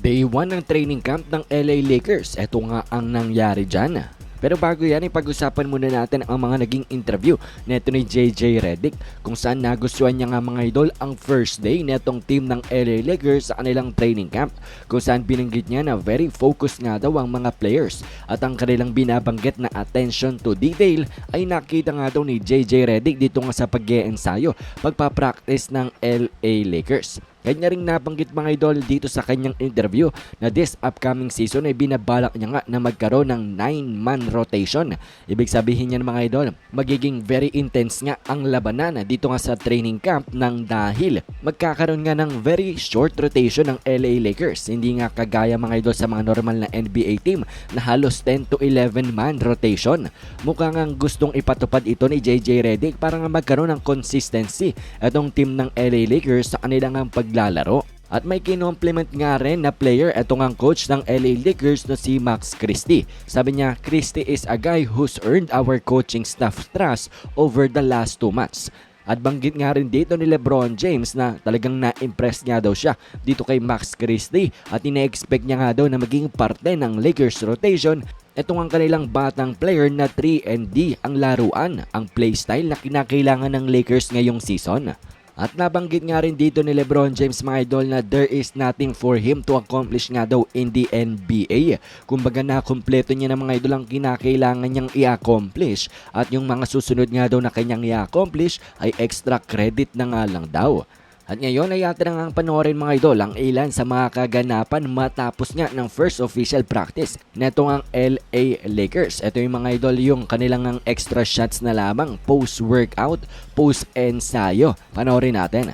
Day 1 ng training camp ng LA Lakers. Ito nga ang nangyari dyan. Pero bago yan, ipag-usapan muna natin ang mga naging interview neto ni JJ Redick kung saan nagustuhan niya nga mga idol ang first day netong team ng LA Lakers sa kanilang training camp kung saan binanggit niya na very focused nga daw ang mga players at ang kanilang binabanggit na attention to detail ay nakita nga daw ni JJ Redick dito nga sa pag ensayo pagpapractice ng LA Lakers. Kanya ring nabanggit mga idol dito sa kanyang interview na this upcoming season ay binabalak niya nga na magkaroon ng 9-man rotation. Ibig sabihin niya mga idol, magiging very intense nga ang labanan dito nga sa training camp ng dahil magkakaroon nga ng very short rotation ng LA Lakers. Hindi nga kagaya mga idol sa mga normal na NBA team na halos 10 to 11 man rotation. Mukhang ang gustong ipatupad ito ni JJ Redick para nga magkaroon ng consistency itong team ng LA Lakers sa kanilang ang paglalaro. At may kinompliment nga rin na player itong ang coach ng LA Lakers na si Max Christie. Sabi niya, Christie is a guy who's earned our coaching staff trust over the last two months. At banggit nga rin dito ni Lebron James na talagang na-impress nga daw siya dito kay Max Christie at ine-expect niya nga daw na maging parte ng Lakers rotation ito ang kanilang batang player na 3 and D ang laruan, ang playstyle na kinakailangan ng Lakers ngayong season. At nabanggit nga rin dito ni Lebron James mga idol na there is nothing for him to accomplish nga daw in the NBA. Kumbaga na kumpleto niya ng mga idol ang kinakailangan niyang i-accomplish at yung mga susunod nga daw na kanyang i-accomplish ay extra credit na nga lang daw. At ngayon ay atin ang panoorin mga idol ang ilan sa mga kaganapan matapos nga ng first official practice neto ang LA Lakers. Ito yung mga idol yung kanilang ang extra shots na lamang post-workout, post-ensayo. Panoorin natin.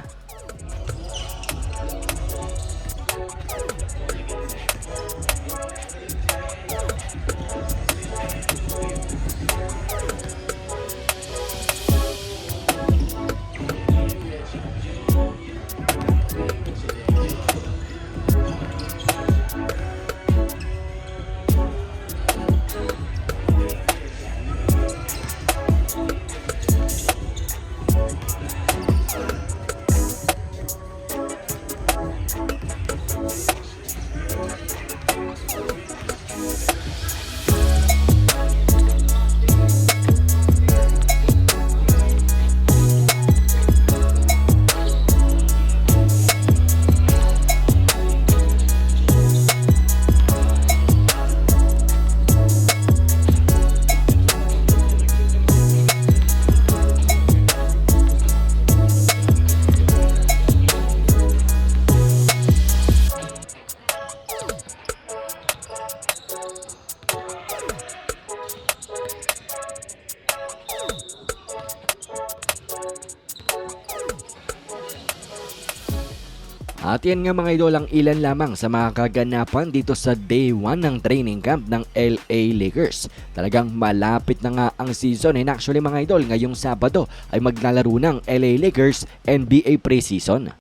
At yan nga mga idol ang ilan lamang sa mga kaganapan dito sa day 1 ng training camp ng LA Lakers. Talagang malapit na nga ang season and actually mga idol ngayong Sabado ay maglalaro ng LA Lakers NBA preseason.